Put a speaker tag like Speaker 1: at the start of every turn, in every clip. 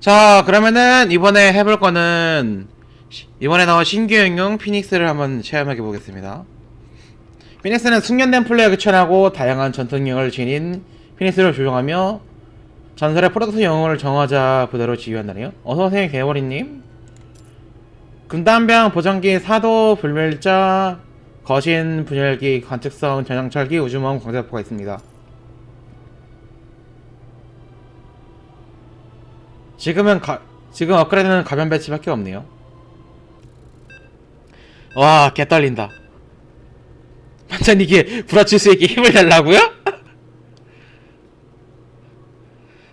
Speaker 1: 자, 그러면은 이번에 해볼 거는 시- 이번에 나온 신규 응용 피닉스를 한번 체험해 보겠습니다. 피닉스는 숙련된 플레이어 귀천하고 다양한 전투능력을 지닌 피닉스를 조종하며 전설의 프로토스 영웅을 정하자 부대로 지휘한다네요. 어서오세요, 개머리님. 금단병, 보정기, 사도, 불멸자, 거신, 분열기, 관측성, 전장철기, 우주망, 광자포가 있습니다. 지금은 가, 지금 업그레이드는 가변 배치밖에 없네요. 와, 개 떨린다. 완전 이게 브라치스에게 힘을 달라고요?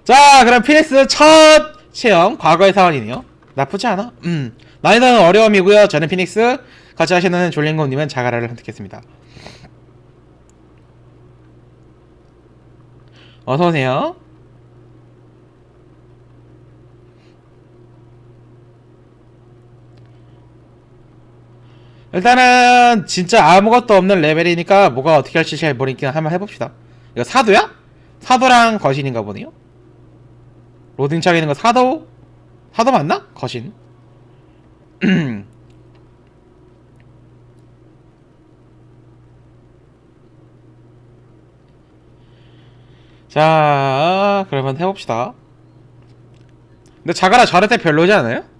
Speaker 1: 자, 그럼 피닉스 첫 체험 과거의 사원이네요. 나쁘지 않아. 음. 난이도는 어려움이고요. 저는 피닉스 같이 하시는 졸린곰님은 자가라를 선택했습니다. 어서 오세요. 일단은 진짜 아무것도 없는 레벨이니까 뭐가 어떻게 할지 잘 모르니까 한번 해봅시다. 이거 사도야? 사도랑 거신인가 보네요. 로딩창에 있는 거 사도? 사도 맞나? 거신. 자, 그러면 해봅시다. 근데 자가라 저럴 때 별로지 않아요?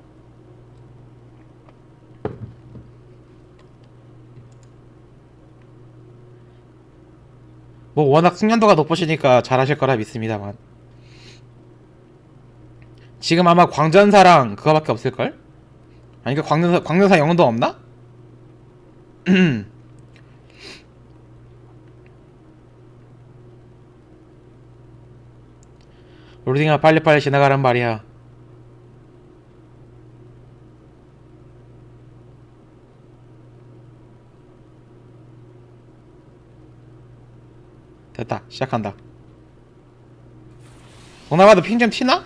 Speaker 1: 뭐 워낙 숙련도가 높으시니까 잘하실 거라 믿습니다만 지금 아마 광전사랑 그거밖에 없을걸? 아니 그 광전사 광전사 영웅도 없나? 로딩아 빨리빨리 지나가란 말이야 됐다 시작한다 동남아도 핑좀 튀나?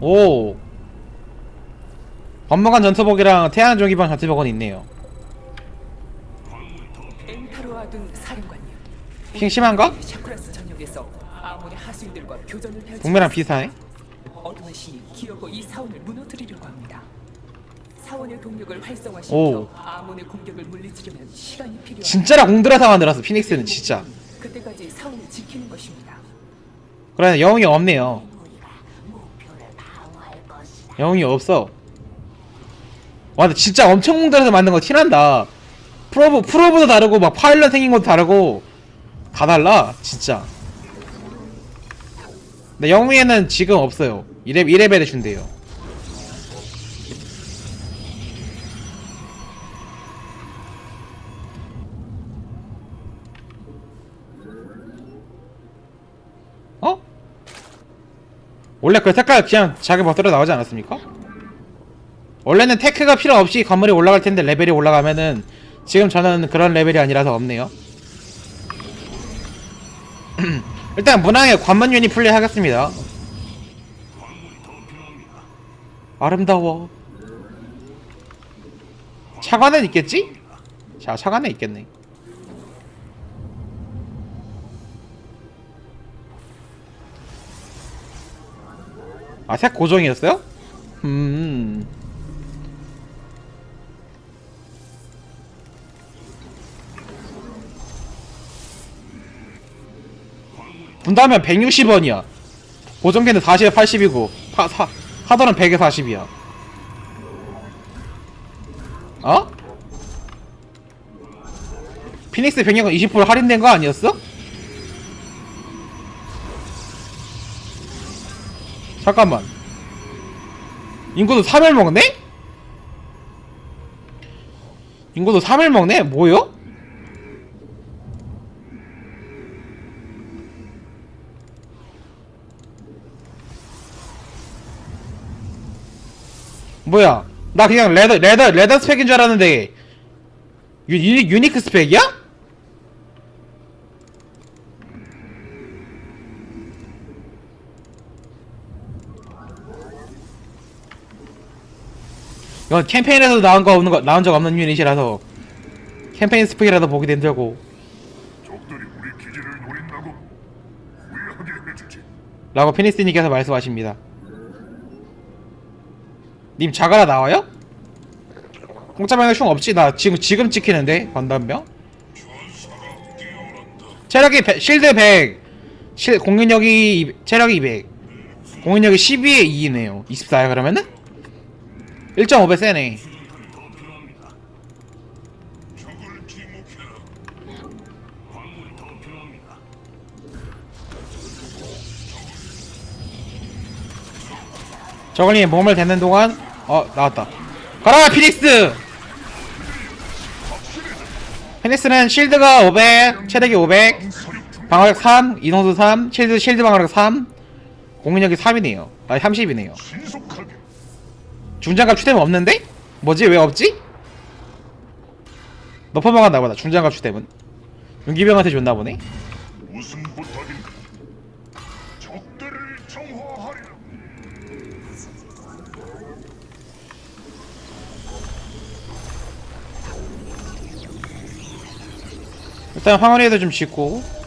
Speaker 1: 오 법무관 전투복이랑 태양조기방 전투복은 있네요. 핑 심한가? 동매랑 비슷하네
Speaker 2: 어둠의 신이 기어고 이 사원을 무너뜨리려고 합니다. 사원의 동력을
Speaker 1: 오.
Speaker 2: 활성화시켜 아몬의 공격을 물리치려면 시간이 필요합니다.
Speaker 1: 진짜라 공들여서 만들었어 피닉스는 진짜.
Speaker 2: 그때까지 사원을 지키는 것입니다.
Speaker 1: 그래 영웅이 없네요. 영웅이 없어. 와 근데 진짜 엄청 공들여서 만든 거 티난다. 프로브 프로브도 다르고 막 파일럿 생긴 것도 다르고 다 달라 진짜. 근데 영웅에는 지금 없어요. 2레, 2레벨에 준대요 원래 그 색깔 그냥 자기 멋대로 나오지 않았습니까? 원래는 테크가 필요 없이 건물이 올라갈 텐데 레벨이 올라가면은 지금 저는 그런 레벨이 아니라서 없네요. 일단 문항에 관문 유닛 플레이 하겠습니다. 아름다워. 차관에 있겠지? 자, 차관에 있겠네. 아, 색 고정이었어요? 음. 분담면 160원이야. 고정기는 40에 80이고, 파, 사, 하더는 100에 40이야. 어? 피닉스 병력은 20% 할인된 거 아니었어? 잠깐만. 인구도 3일 먹네? 인구도 3일 먹네? 뭐요? 뭐야? 나 그냥 레더 레더 레더 스펙인 줄 알았는데 유, 유, 유니크 스펙이야? 이건 캠페인에서 나온 거 없는 거 나온 적 없는 유닛이라서 캠페인 스펙이라도 보게 된다고
Speaker 3: 적들이 우리 기지를 노린다고 후회하게 해주지.
Speaker 1: 라고 피니스님께서 말씀하십니다. 님 자가라 나와요? 공짜방에 흉 없지 나 지금 지금 찍히는데 건담병 체력이 100, 실드 100 실, 공격력이 200, 체력이 200 공격력이 12에 2이네요 24야 그러면은? 1.5배 세네. 저걸리 몸을 대는 동안 어 나왔다. 가라 피닉스! 피닉스는 실드가 500 체력이 500 방어력 3 이동수 3 실드 실드 방어력 3 공격력이 3이네요. 아 30이네요.
Speaker 3: 신속하게
Speaker 1: 중장갑 추대면 없는데? 뭐지 왜 없지? 너퍼먹었 나 보다 중장갑 추대면 윤기병한테 줬나 보네. 일단 황혼이도 좀 짓고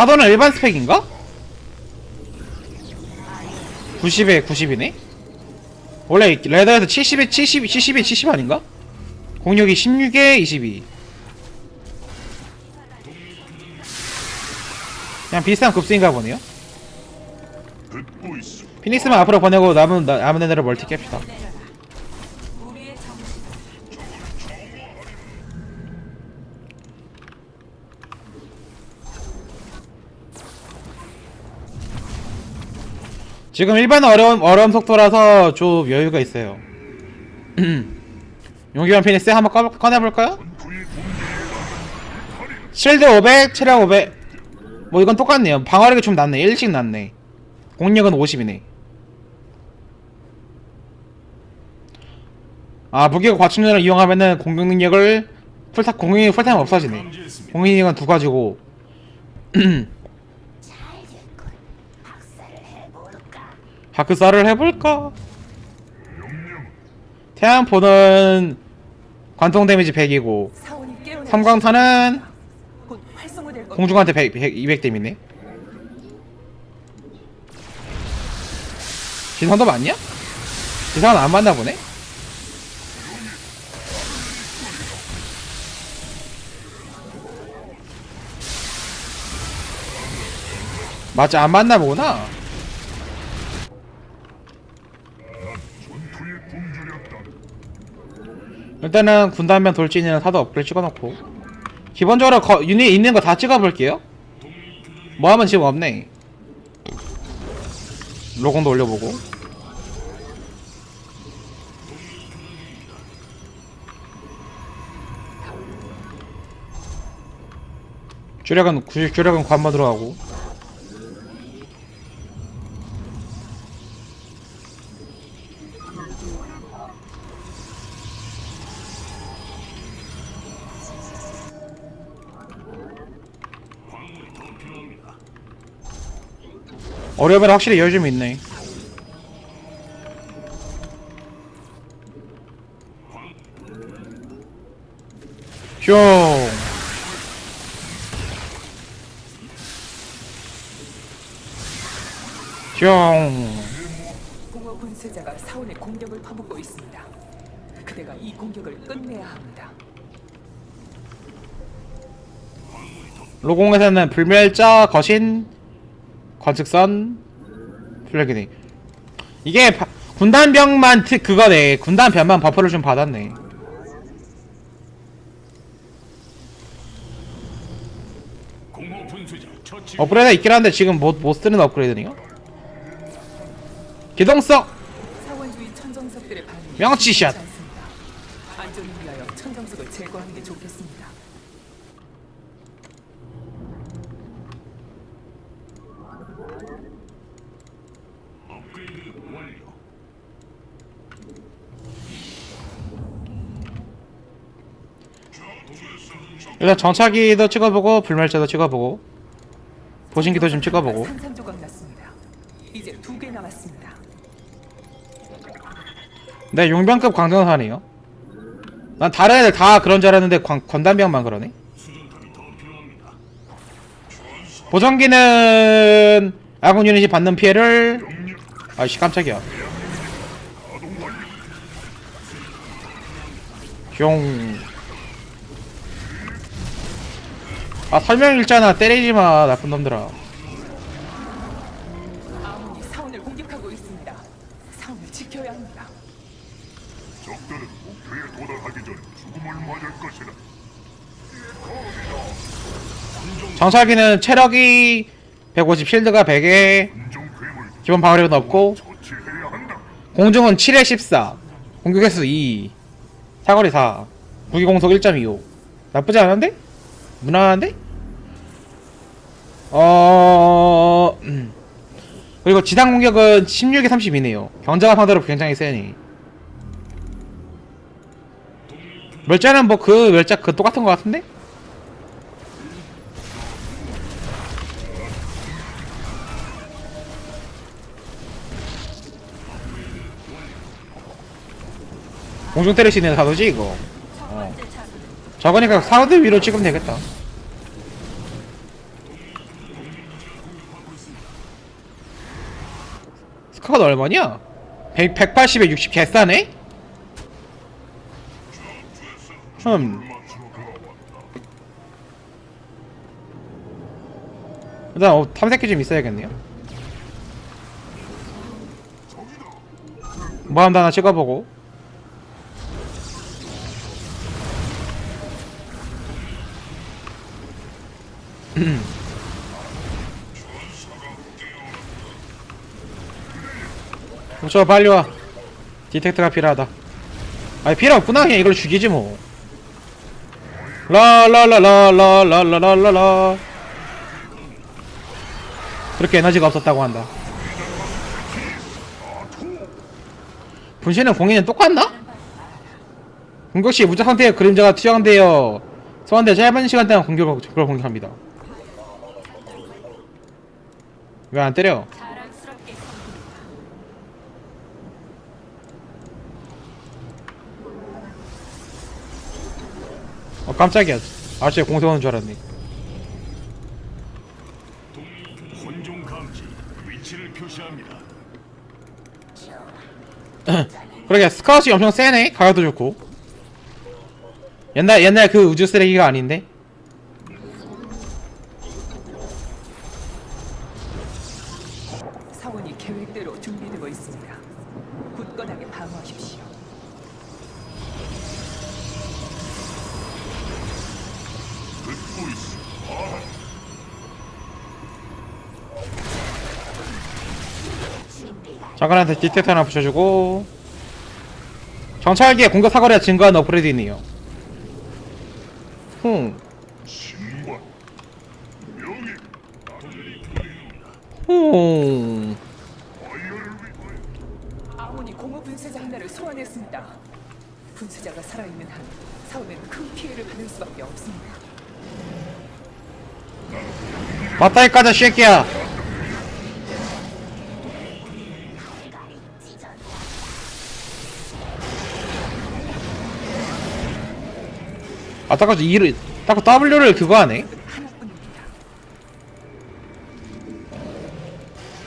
Speaker 1: 사도는 일반 스펙인가? 90에 90이네? 원래 레더에서 70에 70, 70에 70 아닌가? 공력이 16에 22 그냥 비슷한 급수인가 보네요. 피닉스만 앞으로 보내고 남은 나- 남은 애들을 멀티 깹시다. 지금 일반 어려움 어려움 속도라서 좀 여유가 있어요. 용기반 피닉스 한번 꺼, 꺼내볼까요? 실드 500, 체력 500. 뭐 이건 똑같네요. 방어력이 좀 낮네. 1씩 낮네. 공력은 50이네. 아 무기가 과충전을 이용하면은 공격 능력을 풀타 공격이 풀타임 없어지네. 공격 능력은 두 가지고. 하크사를 해볼까? 태양포는 관통 데미지 100이고
Speaker 2: 사원이 깨어나
Speaker 1: 삼광탄은. 공중한테 100, 100, 200댐이네 기상도 맞냐? 기상은 안 맞나 보네? 맞아 안 맞나 보구나
Speaker 3: 전투의 굶주렸다.
Speaker 1: 일단은 군단면 돌진이는 사도 업글 찍어놓고. 기본적으로 거, 유닛 있는 거 다 찍어볼게요. 뭐 하면 지금 없네. 로건도 올려보고. 주력은 구- 주력은 관마 들어가고 어려움에는 확실히 여유 좀 있네 슝 슝.
Speaker 2: 공허 분쇄자가 사원의 공격을 퍼붓고 있습니다. 그대가 이 공격을 끝내야 합니다.
Speaker 1: 로공에서는 불멸자, 거신, 관측선, 플래그니. 이게 바- 군단병만 특 그거네. 군단병만 버프를 좀 받았네. 업그레이드 있긴 한데 지금 못, 못 쓰는 업그레이드네요. 기동성! 명치샷.
Speaker 2: 안전을 위하여 천정석을 제거하는 게 좋겠습니다.
Speaker 3: 업그레이드 완료.
Speaker 1: 일단 정차기도 찍어보고 불멸자도 찍어보고 보신기도 좀 찍어보고
Speaker 2: 산산조각 났습니다. 이제 두 개 남았습니다.
Speaker 1: 네 용병급 광전사네요 난 다른 애들 다 그런 줄 알았는데 관, 건담병만 그러네 보정기는 아군 유닛이 받는 피해를 아이씨 깜짝이야 뿅. 아 설명 읽잖아 때리지마 나쁜 놈들아
Speaker 2: 아몬이 사원을 공격하고 있습니다. 사원을 지켜야 합니다.
Speaker 3: 적들은 목표에 도달하기 전 죽음을 맞을 것이다.
Speaker 1: 정찰기는 체력이 150 실드가 100에
Speaker 3: 인종 괴물
Speaker 1: 기본 방어력은 없고
Speaker 3: 처치해야 한다.
Speaker 1: 공중은 7에 14 공격 횟수 2 사거리 4 무기 공속 1.25 나쁘지 않은데? 무난한데? 어... 음. 그리고 지상 공격은 16에 32네요 경자가 상대로 굉장히 세니 멸자는 뭐 그 멸자 그 똑같은 것 같은데? 공중 때릴 수 있는 사도지 이거 어. 저거니까 사우드 위로 찍으면 되겠다 스카가 얼마냐? 100, 180에 60 개싸네? 음 일단 어, 탐색기 좀 있어야겠네요 뭐함도 하나 찍어보고 저 빨리 와. 디텍터가 필요하다. 아니 필요 없구나. 그냥 이걸 죽이지 뭐. 라라라라라라라라라 그렇게 에너지가 없었다고 한다. 분신은 공인은 똑같나? 공격시 무적 상태의 그림자가 투영되어 소환되어 짧은 시간 동안 공격을 공격합니다. 왜 안 때려? 어 깜짝이야. 아저씨 공세 오는 줄 알았네. 그러게 스카웃이 엄청 세네. 가격도 좋고. 옛날 옛날 그 우주 쓰레기가 아닌데
Speaker 2: 사원이 계획대로 준비되고 있습니다. 굳건하게 방어하십시오.
Speaker 3: 듣고 있어. 아,
Speaker 1: 장관한테 디텍터 하나 붙여주고 정찰기에 공격 사거리가 증가한 업그레이드 있네요 흠
Speaker 3: 신관 명예
Speaker 1: 흠.
Speaker 3: 아이어를 위하여
Speaker 2: 아몬이 공허 분쇄자 하나를 소환했습니다. 분쇄자가 살아있는 한 사원은 큰 피해를 받을 수밖에 없습니다.
Speaker 1: 맞다이 까자 쉐끼야 아 딱까 이를 딱까 W를 그거 하네.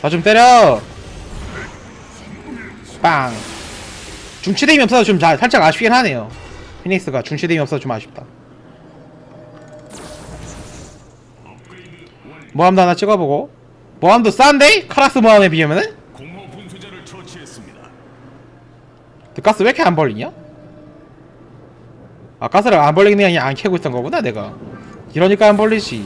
Speaker 2: 나
Speaker 1: 좀 때려 빵 중치대임이 없어서 좀 자, 살짝 아쉽긴 하네요 피닉스가 중치대임이 없어서 좀 아쉽다 모함도 하나 찍어보고 모함도 싼데? 카라스 모함에 비하면은?
Speaker 3: 처치했습니다.
Speaker 1: 그 가스 왜 이렇게 안 벌리냐? 아 가스를 안 벌리는 게 아니라 안 캐고 있던 거구나 내가 이러니까 안 벌리지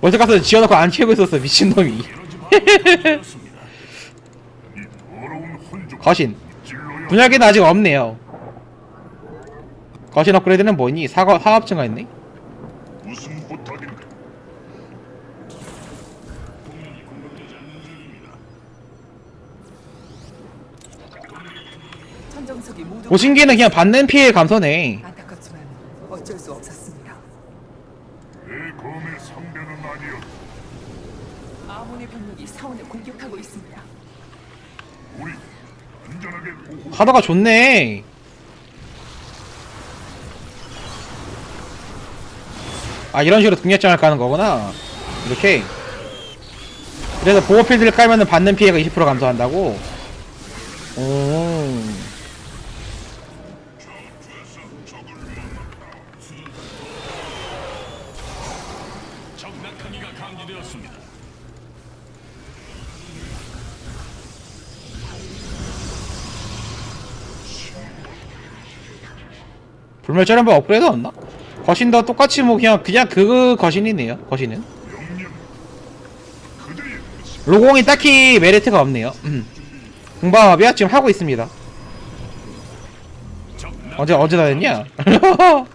Speaker 1: 월드 가스 지어놓고 안 캐고 있었어 미친놈이 거신 분야기는 아직 없네요 거신 업그레이드는 뭐니? 사과, 사업증가 있네?
Speaker 2: 천정석이 모두
Speaker 1: 보신기는 그냥 받는 피해 감소네
Speaker 2: 안타깝지만 어쩔 수 없었습니다.
Speaker 3: 내 검의 상대는 아니었다.
Speaker 2: 아몬이 적의 병력이 사원을 공격하고 있습니다.
Speaker 3: 우리 안전하게
Speaker 1: 하다가 좋네. 아 이런 식으로 등력장을 까는 거구나. 이렇게. 그래서 보호 필드를 깔면은 받는 피해가 20% 감소한다고. 오. 불멸자련부 업그레이드 없나? 거신도 똑같이 뭐 그냥 그냥 그 거신이네요. 거신은. 로공이 딱히 메리트가 없네요. 음. 공방업이야 지금 하고 있습니다. 언제 언제 다 됐냐?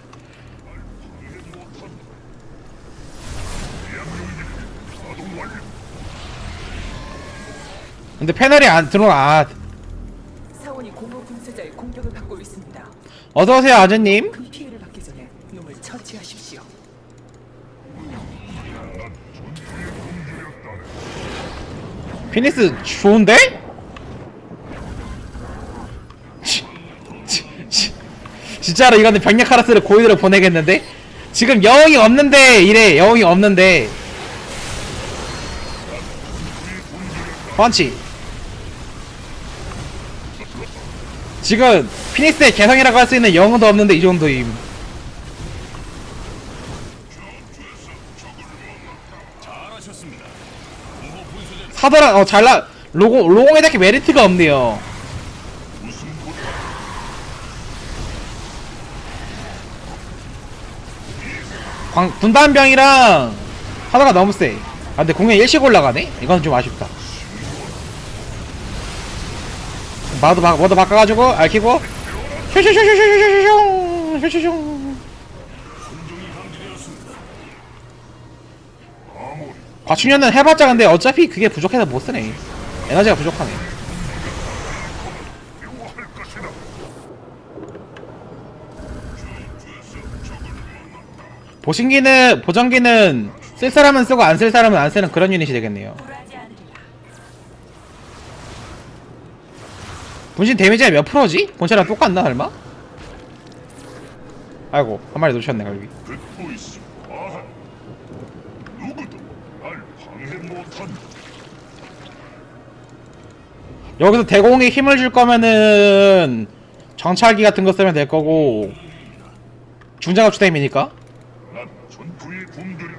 Speaker 1: 근데 패널이 안 들어와. 아, 어서 오세요 아저님.
Speaker 2: 큰 피해를 받기 전에 놈을 처치하십시오.
Speaker 1: 피니스 좋은데? 치, 치, 치. 진짜로 이거는 병력 카라스를 고의대로 보내겠는데? 지금 여왕이 없는데 이래 여왕이 없는데 펀치 지금 피닉스의 개성이라고 할 수 있는 영웅도 없는데 이 정도임 사더라 어 잘나 로고 로공에 딱히 메리트가 없네요 광, 분단병이랑 하나가 너무 세. 아, 근데 공연 일식 올라가네? 이건 좀 아쉽다. 마도 바, 모두 바꿔가지고, 알키고, 슈슈슈슈슈슈슈, 슈슈슈. 과충년은 해봤자 근데 어차피 그게 부족해서 못 쓰네. 에너지가 부족하네. 보신기는, 보정기는 쓸 사람은 쓰고 안 쓸 사람은 안 쓰는 그런 유닛이 되겠네요. 분신 데미지가 몇 프로지? 본체랑 똑같나 얼마? 아이고 한 마리 놓쳤네 갈비
Speaker 3: 듣고 있어. 아하. 누구도 날 방해 못한다
Speaker 1: 여기서 대공에 힘을 줄 거면은 정찰기 같은 거 쓰면 될 거고. 중장갑 주댐이니까.
Speaker 3: 난 전투의 굶주려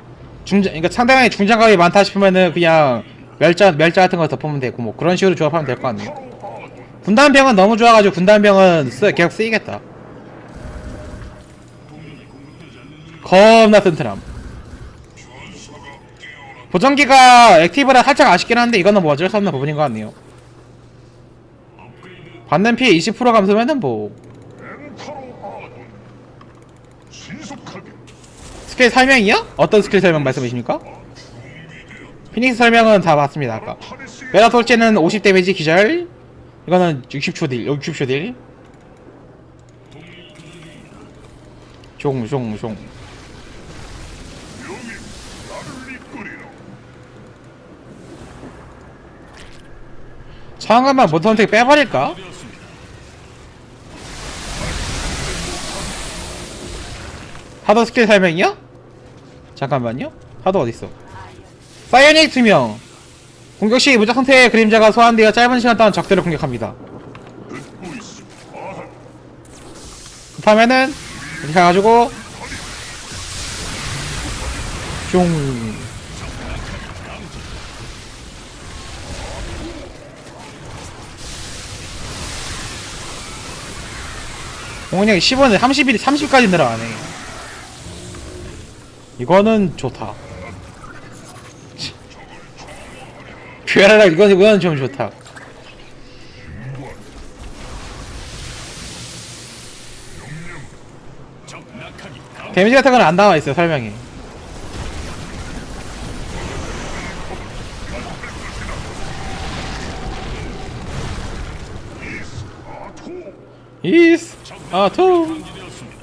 Speaker 1: 중장 그러니까 상대방이 중장갑이 많다 싶으면은 그냥 멸자 멸자 같은 거 덮으면 되고 뭐 그런 식으로 조합하면 될 거 아니에요 군단병은 너무 좋아가지고 군단병은 쓰, 계속 쓰이겠다. 겁나 튼튼함. 보정기가 액티브라 살짝 아쉽긴 한데 이거는 뭐 어쩔 수 없는 부분인 것 같네요. 받는 피해 20% 감소면은 뭐. 스킬 설명이요? 어떤 스킬 설명 말씀이십니까? 피닉스 설명은 다 봤습니다 아까. 메라 솔제는 50 데미지 기절 이거는 60초 딜 60초 딜? 종종종 상한만 모드 선택 빼버릴까? 하도 스킬 설명이요? 잠깐만요. 하도 어딨어? 사이오닉 투명 공격 시 무적 상태의 그림자가 소환되어 짧은 시간 동안 적들을 공격합니다. 급하면은 이렇게 가가지고 숑 공격력이 15는 31이 30까지 늘어나네. 이거는 좋다 뷰에라라 이건 이건 좀 좋다? 데미지 같은 건 안 나와 있어요 설명이. 이스 아투
Speaker 4: 감지되었습니다.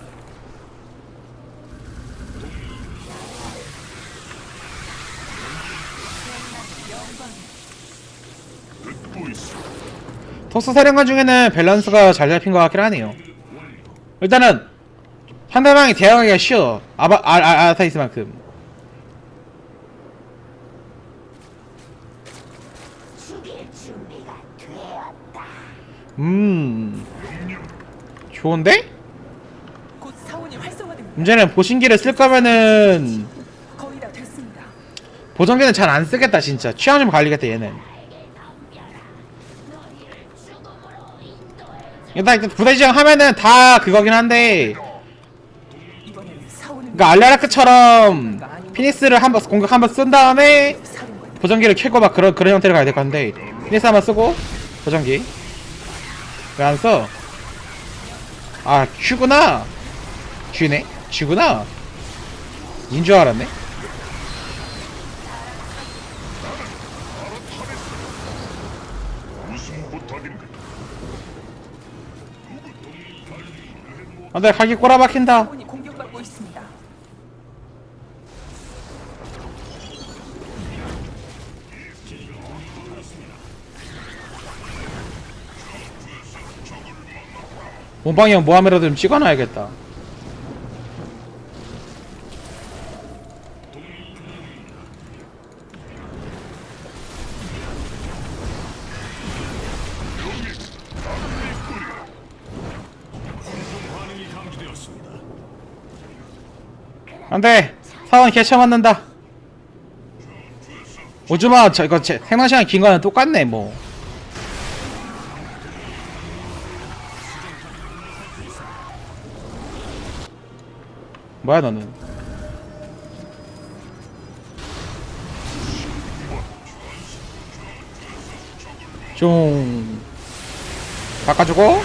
Speaker 1: 속수 사령관 중에는 밸런스가 잘 잡힌 것 같긴 하네요. 일단은 상대방이 대응하기가 쉬워. 아바 아, 아, 아타이스만큼. 음 좋은데? 문제는 보신기를 쓸 거면은. 보정기는 잘 안 쓰겠다 진짜 취향 좀 갈리겠다 얘는 일단 일단 부대지정 하면은 다 그거긴 한데 그러니까 알라라크처럼 피닉스를 한번 공격 한번 쓴 다음에 보정기를 켜고 막 그런 그런 형태로 가야 될 건데 피닉스 한번 쓰고 보정기. 왜 안 써? 아 Q구나. Q네? Q구나. 인 줄 알았네 안돼 가기 꼬라박힌다
Speaker 2: 사원이 공격받고 있습니다.
Speaker 1: 몸빵이 형 모함이라도 좀 찍어놔야겠다 안돼. 사원 개쳐 맞는다. 오지마 저 이거 제, 생방 시간 긴 거는 똑같네 뭐. 뭐야 너는? 좀 바꿔주고?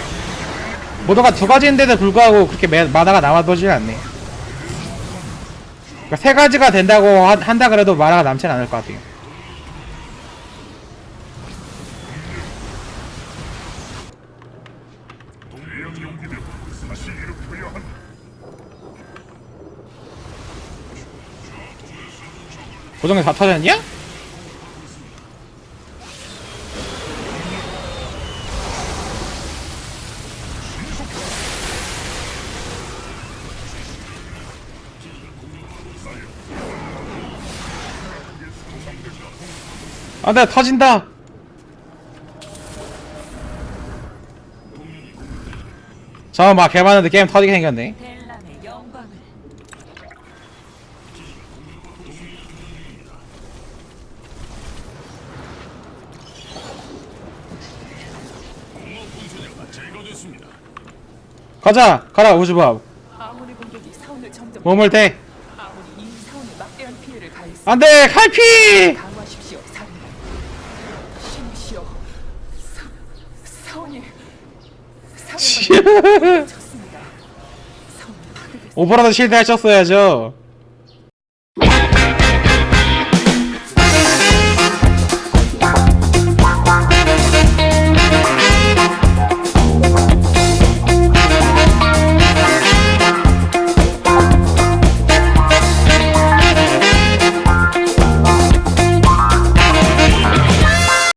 Speaker 1: 모두가 두 가지인데도 불구하고 그렇게 매, 마다가 남아도질 않네 그러니까 세 가지가 된다고 하- 한다 그래도 마다가 남진 않을 것 같아요. 고정이 다 터졌냐? 안돼 터진다 저막 개봤는데 게임 터지게 생겼네. 가자 가라 우주밥 몸을 대. 안돼 칼피
Speaker 2: 강화십시오, 사령관. 힘이시여. 사, 사원이 사령관이 쳤습니다. 사원이 파괴됐습니다.
Speaker 1: 오버라도 실드 하셨어야죠